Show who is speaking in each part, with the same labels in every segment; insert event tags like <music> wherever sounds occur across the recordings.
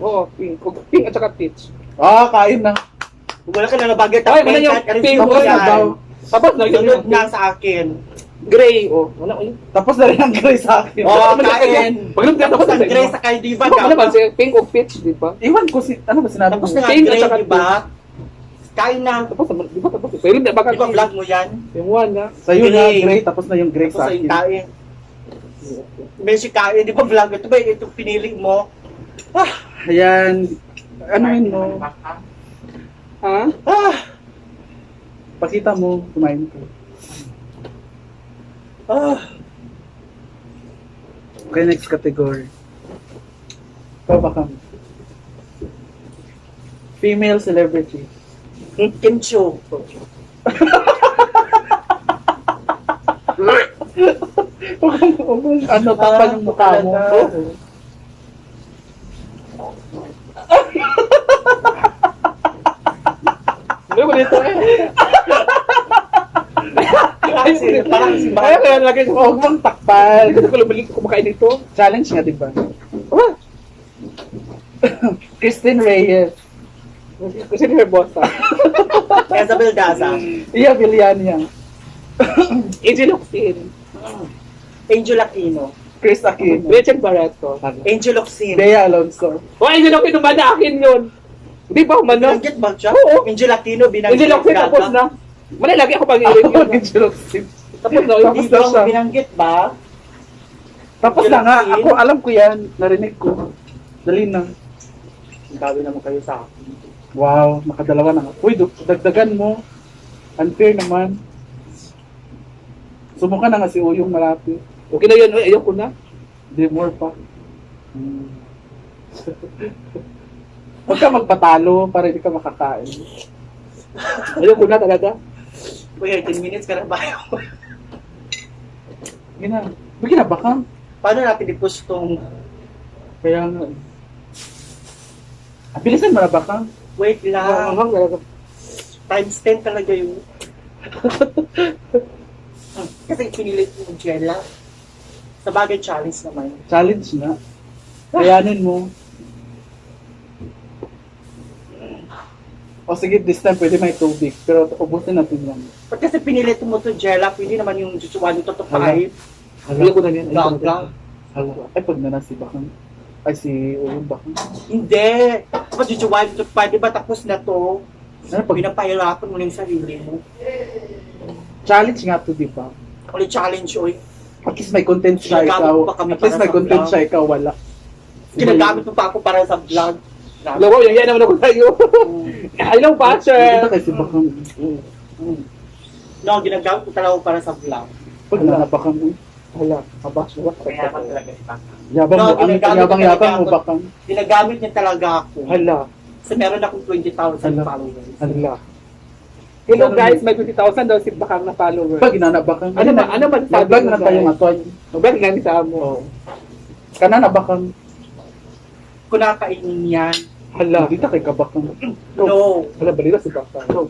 Speaker 1: Oo, pink. Pink at saka peach.
Speaker 2: Ah, kain na.
Speaker 3: Wala ka na nabagay.
Speaker 1: Ay, wala yung pink.
Speaker 2: Tapos na daw.
Speaker 1: Tapos na yun.
Speaker 3: Sunod na sa akin.
Speaker 1: Gray. Oh, wala ko yun.
Speaker 2: Tapos na rin ang gray sa akin.
Speaker 3: Oo,
Speaker 1: Tapos na-
Speaker 3: kain.
Speaker 1: Pag nung tapos
Speaker 3: Tapos
Speaker 1: na
Speaker 3: ang gray sa kayo, di ba?
Speaker 1: Ano siya? Pink o peach, di ba?
Speaker 2: Iwan ko si, ano ba sinabi
Speaker 3: Tapos
Speaker 2: mo?
Speaker 3: na nga
Speaker 1: Pink at
Speaker 3: gray, di ba? Kain na.
Speaker 1: Tapos di ba tapos? Pero hindi, baka
Speaker 3: Di ba vlog mo yan?
Speaker 1: Yung one na.
Speaker 2: Sa'yo na
Speaker 3: Gray.
Speaker 2: tapos na yung gray
Speaker 3: Tapos
Speaker 2: sa akin.
Speaker 3: kain. May si kain, di ba vlog? Ito ba ito pinili mo?
Speaker 2: Ayan. Ano yun mo?
Speaker 1: Ha?
Speaker 3: Ah!
Speaker 2: Pakita mo, kumain ko.
Speaker 3: Ah!
Speaker 2: Okay, next category. Ikaw ba kami? Female celebrity.
Speaker 3: Kim Cho. <laughs>
Speaker 2: Huwag ano, tapal yung mukha mo.
Speaker 1: Ano ba dito eh?
Speaker 3: Kasi parang si
Speaker 1: Kaya kaya lagi ko.
Speaker 2: Huwag mong takpan.
Speaker 1: Hindi ko lumalik kumakain dito.
Speaker 2: Challenge nga, di ba?
Speaker 1: Ah!
Speaker 2: Christine Reyes.
Speaker 1: Ni Herbosa.
Speaker 3: Isabel Daza.
Speaker 2: Iya, Villania.
Speaker 1: Angel Oxin.
Speaker 3: Angel Aquino.
Speaker 2: Chris Aquino.
Speaker 1: Rachel Barreto.
Speaker 3: Angel Oxin.
Speaker 2: Bea Alonso.
Speaker 1: Oh, Angel Oxin, umana akin yun. Hindi ba umano?
Speaker 3: Binanggit ba siya?
Speaker 1: Oo.
Speaker 3: Angel Aquino, binanggit.
Speaker 1: Angel Oxin,
Speaker 3: Gaga.
Speaker 1: tapos na. Mali, lagi ako pag-irin yun.
Speaker 2: Angel Oxin.
Speaker 1: Tapos na,
Speaker 2: Tapos
Speaker 1: hindi
Speaker 2: na siya.
Speaker 3: ang binanggit ba?
Speaker 2: Tapos na nga, ako alam ko yan. Narinig ko. Dali na.
Speaker 3: Ang dami naman kayo sa akin.
Speaker 2: Wow, nakadalawa na nga. Uy, dagdagan mo. Unfair naman. Sumuka na nga si Uyong malapit.
Speaker 1: Okay na yun, uy, ayoko na.
Speaker 2: Hindi, more pa. Hmm. <laughs> Huwag ka magpatalo para hindi ka makakain.
Speaker 1: Ayoko na talaga.
Speaker 3: Uy, 10 minutes ka na ba? <laughs>
Speaker 2: Gina, bigyan na ba ka?
Speaker 3: Paano natin i-push tong
Speaker 2: Kaya nga. eh. Ah, bilisan mo na ba ka?
Speaker 3: wait
Speaker 1: Ang
Speaker 3: lang.
Speaker 1: hang talaga.
Speaker 3: Times 10 talaga yun. Kasi pinilit mo Jella. Sa bagay challenge naman.
Speaker 2: Challenge na. Kayanin mo. O sige, this time pwede may tubig. Pero ubusin natin yan.
Speaker 3: Pag kasi pinilit mo to Jella, pwede naman yung Chuchuan to to five.
Speaker 1: Ayoko na yan.
Speaker 3: Gaga.
Speaker 1: yan.
Speaker 2: Hala. Ay, pag na si Bakang. Ay, si Uyong Bakang.
Speaker 3: Hindi. Pag Chuchuan to five, di ba tapos na to?
Speaker 2: Ano pag
Speaker 3: Pinapahirapan mo na yung sarili mo.
Speaker 2: challenge nga to, di ba?
Speaker 3: Ulit challenge, oy.
Speaker 2: At least may content siya,
Speaker 3: Ginagamit
Speaker 2: ikaw.
Speaker 3: pa kami
Speaker 2: At least
Speaker 3: para
Speaker 2: may
Speaker 3: sa
Speaker 2: content
Speaker 3: vlog.
Speaker 2: siya, ikaw wala.
Speaker 3: Ginagamit mo pa ako para sa vlog.
Speaker 1: Lawa, yung yan naman ako sa'yo. <laughs> Hello,
Speaker 2: Dito
Speaker 1: Basher!
Speaker 2: kay si Bakang.
Speaker 3: No, ginagamit ko talaga para sa vlog.
Speaker 2: Pag nanabakang mo.
Speaker 1: Hala, kabas.
Speaker 3: Kaya man talaga si Bakang.
Speaker 2: Yabang
Speaker 3: No,
Speaker 2: mo, ang
Speaker 3: ginagamit
Speaker 2: yabang-yabang
Speaker 3: talaga
Speaker 2: mo
Speaker 3: ako.
Speaker 2: Bakang.
Speaker 3: Ginagamit niya talaga ako.
Speaker 1: Hala,
Speaker 3: Kasi meron akong 20,000
Speaker 2: Hala.
Speaker 3: followers.
Speaker 1: hala. Hello guys, may 20,000 daw si Bakang na followers.
Speaker 2: Pag nanabakang.
Speaker 1: Ano ba- ano ba sabi mo,
Speaker 2: na tayo nga to.
Speaker 1: Mabalik lang sa mo.
Speaker 2: Oo. Kana nabakang.
Speaker 3: Kunakainin yan.
Speaker 1: Hala.
Speaker 2: Dito kay kabakang.
Speaker 3: No.
Speaker 1: Hala, balita si Bakang.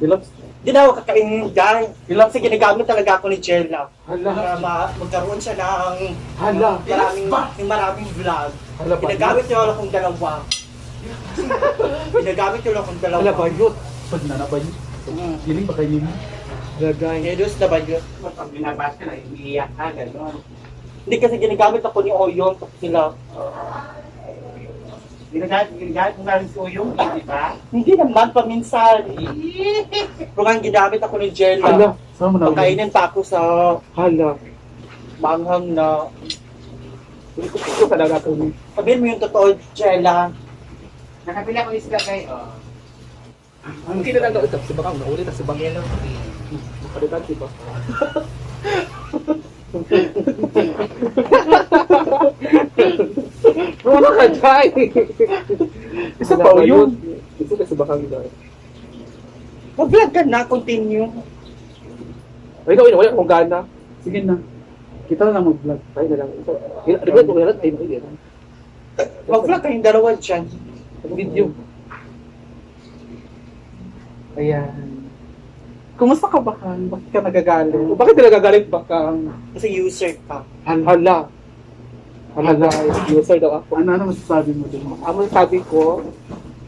Speaker 2: Ilang?
Speaker 3: Hindi na ako kakainin dyan. Kasi ginagamit talaga ako ni Jella.
Speaker 1: Hala.
Speaker 3: Para ma- magkaroon siya ng
Speaker 1: Hala.
Speaker 3: maraming, ng maraming vlog.
Speaker 1: Hala,
Speaker 3: Ginagamit niyo akong dalawa. <laughs> Ginagamit niyo akong dalawa.
Speaker 1: Hala, bayot.
Speaker 2: Pag nanabay.
Speaker 3: Mm.
Speaker 2: Giling ba kayo yun?
Speaker 1: Hala, guys.
Speaker 3: Hedos na ba yun?
Speaker 4: Pag binabas ka na, iiyak ka, gano'n.
Speaker 3: Hindi kasi ginagamit ako ni Oyong tapos sila.
Speaker 4: Ginagamit, ginagamit mo na rin si Uyong, di ba?
Speaker 3: Hindi naman paminsan. Pero <laughs> nga ginamit ako ni
Speaker 1: Hala.
Speaker 3: Jella.
Speaker 2: Saan mo na?
Speaker 3: Pagkainin pa ako sa
Speaker 1: Hala.
Speaker 3: manghang na
Speaker 1: Hindi ko talaga ito.
Speaker 3: Sabihin mo yung totoo, Jella.
Speaker 4: Nakabila ko isla kay, oh.
Speaker 1: Ang kina daw ito. Si Bakang, naulit si Bakang.
Speaker 4: Yellow
Speaker 1: Nakalitan si Bakang. Wala ka, Jai!
Speaker 2: Isa pa yun.
Speaker 1: Isa ka si Bakang dahil.
Speaker 3: Mag-vlog ka na, continue.
Speaker 1: Ay, gawin, wala akong gana.
Speaker 2: Sige na. Kita na lang mag-vlog.
Speaker 1: Ay, na lang. Regret mo yan. Ay.
Speaker 3: Mag-vlog kayong dalawa dyan.
Speaker 1: Video.
Speaker 2: Ayan. Kumusta ka Bakang? Bakit ka nagagalit?
Speaker 1: Bakit talaga galit Bakang?
Speaker 3: Kasi user ka.
Speaker 1: Hala. Ano guys, user daw ako.
Speaker 2: Ano, ano masasabi mo dun?
Speaker 1: Ang sabi ko,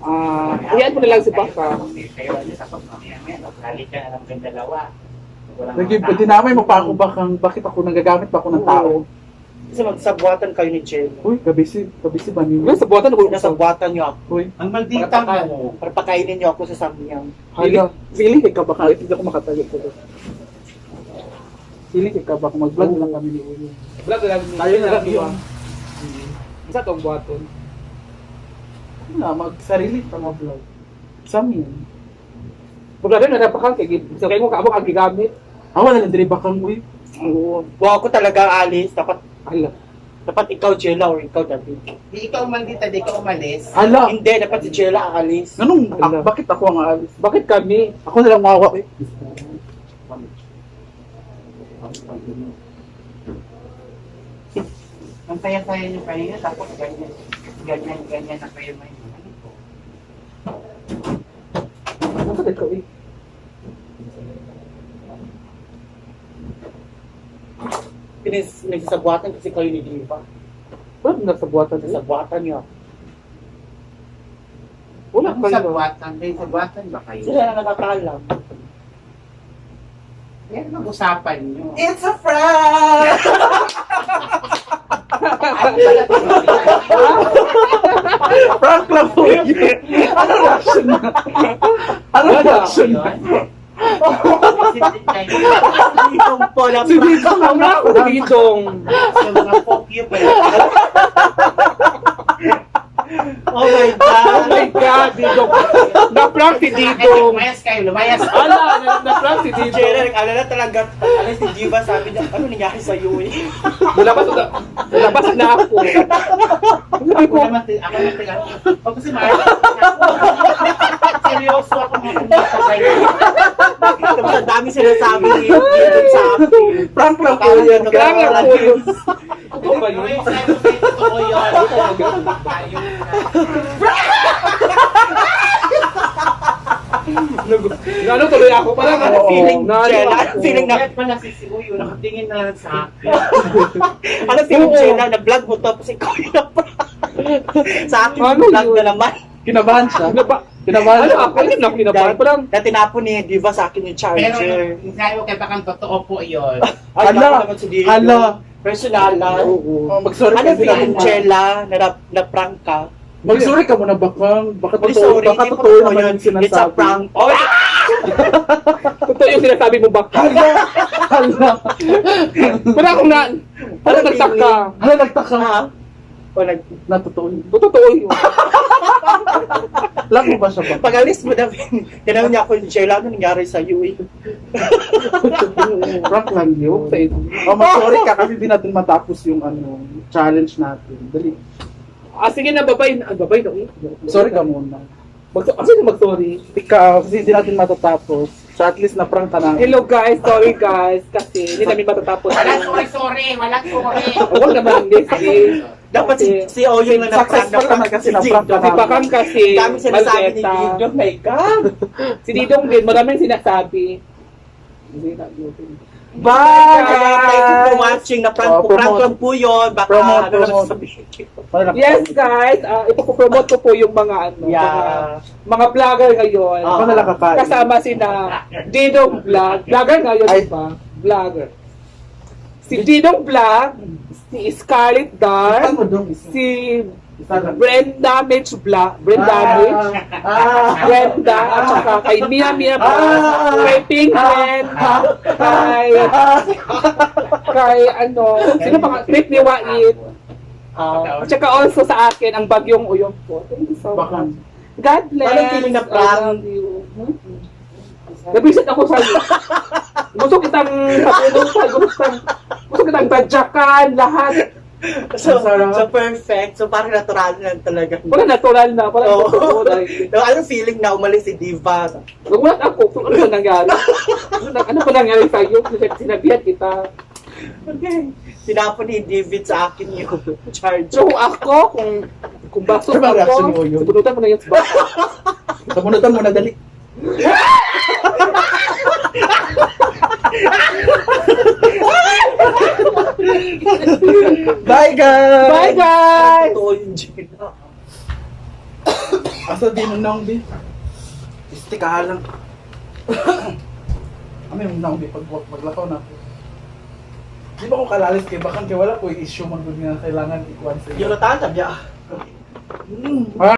Speaker 1: ah, iyan mo na lang si Baka.
Speaker 4: Kayo sa pagmamaya, Lali ka na kayong dalawa.
Speaker 2: Naging, dinamay mo pa ako bakang, bakit ako nagagamit pa ako ng tao?
Speaker 3: Kasi magsabuatan kayo ni Jen.
Speaker 2: Uy, kabisi, kabisi ba niyo?
Speaker 1: Yung sa buwatan ko sa
Speaker 3: Sinasabuatan niyo ako.
Speaker 2: Uy,
Speaker 4: Ang maldita mo.
Speaker 3: Para pakainin niyo ako sa samyang.
Speaker 2: hala, feeling ka baka, hindi ako makatagal ko. Feeling ka baka mag-vlog lang kami ni Uyo.
Speaker 1: Vlog lang.
Speaker 2: Tayo na lang yun.
Speaker 1: Isa tong buwaton.
Speaker 2: Ano na, mag-sarili pa mag-vlog. Sa amin.
Speaker 1: Problema na napakang kay So kayo mo kaabok ang gigamit.
Speaker 2: Awa na lang, dili bakang uy.
Speaker 3: Oo. Huwag ako talaga alis. Dapat,
Speaker 1: Ala.
Speaker 3: dapat ikaw Jella or ikaw David.
Speaker 4: Di ikaw maldita, di ka umalis.
Speaker 2: Hala,
Speaker 3: Hindi, dapat si Jella aalis.
Speaker 2: anong, ah, bakit ako ang aalis?
Speaker 1: Bakit kami?
Speaker 2: Ako na lang mawa eh.
Speaker 4: Ang saya-saya niyo kayo, tapos ganyan, ganyan, ganyan na kayo may ano po.
Speaker 1: Bakit ikaw eh?
Speaker 3: Pinis, nagsasabuatan kasi kayo ni Diva.
Speaker 1: Wala na sa buwatan.
Speaker 3: Nagsasabuatan niyo ako.
Speaker 1: Wala
Speaker 4: Ano
Speaker 1: pa
Speaker 4: sa
Speaker 1: rin.
Speaker 4: buwatan? May sa buwatan ba kayo?
Speaker 3: Sila na nakakalam.
Speaker 4: Yan ang usapan niyo.
Speaker 3: It's a prank!
Speaker 2: Prank lang po yun. Ano reaction na? Ano
Speaker 1: Wala.
Speaker 2: reaction na?
Speaker 3: Itong po na
Speaker 2: Si Dito
Speaker 1: Ang ako sa gitong.
Speaker 4: Yung mga pokyo pa yun.
Speaker 3: Oh my
Speaker 1: Oh my
Speaker 3: God!
Speaker 1: God, Didong. Na-prank si Didong.
Speaker 4: Lumayas kayo, lumayas.
Speaker 1: Ala, na- na-prank si Didong.
Speaker 3: nag-alala talaga. Ano si Diva sabi niya, ano nangyari sa iyo eh?
Speaker 1: Nalabas na, nalabas na ako.
Speaker 4: Ako
Speaker 1: ko,
Speaker 4: naman, ako naman taga. O kasi mahal. Seryoso ako
Speaker 3: dami sinasabi ni Didong sa akin.
Speaker 2: Prank lang po yan.
Speaker 1: Kaya nga po yun. Totoo ba yun?
Speaker 4: Totoo yun.
Speaker 1: Ano tuloy ako? Parang
Speaker 3: Ano
Speaker 1: ano
Speaker 3: feeling,
Speaker 1: na?
Speaker 3: Ano feeling na,
Speaker 4: Kahit pala si si Uyo, nakatingin na lang sa akin. <laughs>
Speaker 3: ano feeling
Speaker 1: Oo.
Speaker 3: Jella, na-vlog mo tapos ikaw yung na-prank. Sa akin,
Speaker 1: Ano
Speaker 3: vlog na naman.
Speaker 2: Kinabahan siya.
Speaker 1: Ba?
Speaker 2: Kinabahan
Speaker 1: Ano ako? Hindi na ako kinabahan. Parang,
Speaker 3: Na tinapon ni Diva sa akin yung
Speaker 4: Pero
Speaker 3: charger.
Speaker 4: sabi ko kay Bakang totoo po yun. <laughs>
Speaker 3: Ay,
Speaker 2: Hala,
Speaker 3: baka naman si Didong.
Speaker 2: hala.
Speaker 3: Personal lang.
Speaker 1: oo.
Speaker 2: Oh, Mag-sorry
Speaker 3: Ano
Speaker 2: ka sila.
Speaker 3: feeling, Jella, na na- na-prank ka?
Speaker 2: Mag-sorry ka muna bakang. Baka totoo, baka totoo naman
Speaker 3: yun.
Speaker 2: yung
Speaker 3: It's a
Speaker 2: sinasabi.
Speaker 3: prank. <laughs> Oh,
Speaker 1: Totoo yung sinasabi mo ba?
Speaker 2: Hala! Hala! <laughs>
Speaker 1: Parang akong na, parang
Speaker 3: Ano
Speaker 1: nagtaka.
Speaker 2: Hala, nagtaka.
Speaker 3: ha? O nag...
Speaker 2: Natotoo yun.
Speaker 1: Totoo yun.
Speaker 2: Mo ba siya ba?
Speaker 3: Pag alis mo na, tinanong niya ako, Jella, ano nangyari sa eh? <laughs>
Speaker 2: Prank lang yun. Oh, mag-sorry ka kasi di natin matapos yung ano, challenge natin. Dali.
Speaker 1: Ah, sige na, babay. Ah, babay na. eh.
Speaker 2: Sorry ka muna.
Speaker 1: Mag ah, sige, mag-sorry.
Speaker 2: Ikaw, kasi hindi natin matatapos. So at least na-prank ka na.
Speaker 1: Hello guys, sorry guys. Kasi hindi namin matatapos.
Speaker 4: Walang sorry, sorry. Walang sorry.
Speaker 1: Huwag naman, hindi. Sige.
Speaker 3: Dapat si, si Oyo yung na-prank
Speaker 2: Successful naman kasi na-prank ka
Speaker 1: Si Bakang kasi,
Speaker 3: Dami sinasabi ni
Speaker 1: Maldeta.
Speaker 3: Didong, my God!
Speaker 1: Si Didong din, maraming sinasabi. Hindi na,
Speaker 3: Bye! Thank you watching. Na-prank
Speaker 2: Oh,
Speaker 3: po, prank lang po yun. Baka
Speaker 2: Promote,
Speaker 3: ano lang
Speaker 2: promote. Malaki.
Speaker 1: Yes guys, uh, ipopromote ko po yung mga ano, mga,
Speaker 3: Yeah.
Speaker 1: mga vlogger ngayon.
Speaker 3: Ah.
Speaker 2: Ako na lang kakain.
Speaker 1: Kasama sina Didong Vlog. Vlogger ngayon,
Speaker 2: Ay.
Speaker 1: di ba? Vlogger. Si Didong Vlog, si Scarlett Dar, si Brenda Mitch Vlog, Brenda Mitch,
Speaker 2: Ah,
Speaker 1: Brenda, at saka kay Mia Mia Vlog,
Speaker 2: Ah.
Speaker 1: kay Pink Ren, kay, kay ano, sino pa Trip ni Wait,
Speaker 3: Ah,
Speaker 1: at saka also sa akin, ang bagyong uyong po. Thank you so much. God bless.
Speaker 3: Parang feeling na
Speaker 1: I
Speaker 3: prank.
Speaker 1: love you. Hmm? Nabisit ako sa iyo. Gusto kitang sa gusto gusto kitang badyakan, lahat.
Speaker 3: so,
Speaker 2: Ang sarap.
Speaker 3: so perfect. So parang natural lang talaga.
Speaker 1: Wala natural na, wala
Speaker 3: Oo.
Speaker 1: totoo. dahil- <laughs>
Speaker 3: anong feeling na umalis si Diva?
Speaker 1: Nagulat ako kung ano ba nangyari. Ano, na- ano ba nangyari sa iyo? Sinabihan kita.
Speaker 3: Okay. Tinapon ni David sa akin yung charger.
Speaker 1: So ako, kung kung bastos
Speaker 2: Ano ba ang reaction
Speaker 1: ako,
Speaker 2: mo yun?
Speaker 1: subunutan mo na yun sa.
Speaker 2: Sabunutan mo na dali. Bye guys!
Speaker 1: Bye guys!
Speaker 3: Totoo yung Jella.
Speaker 2: Asa di mo naong di? Istika lang. ano yung naong di pag maglakaw na ako? Di ba ko kalalis kay bakan kay wala ko issue man gud nga kailangan ikuan sa iyo.
Speaker 3: Jonathan, tabi ah.
Speaker 2: Mm.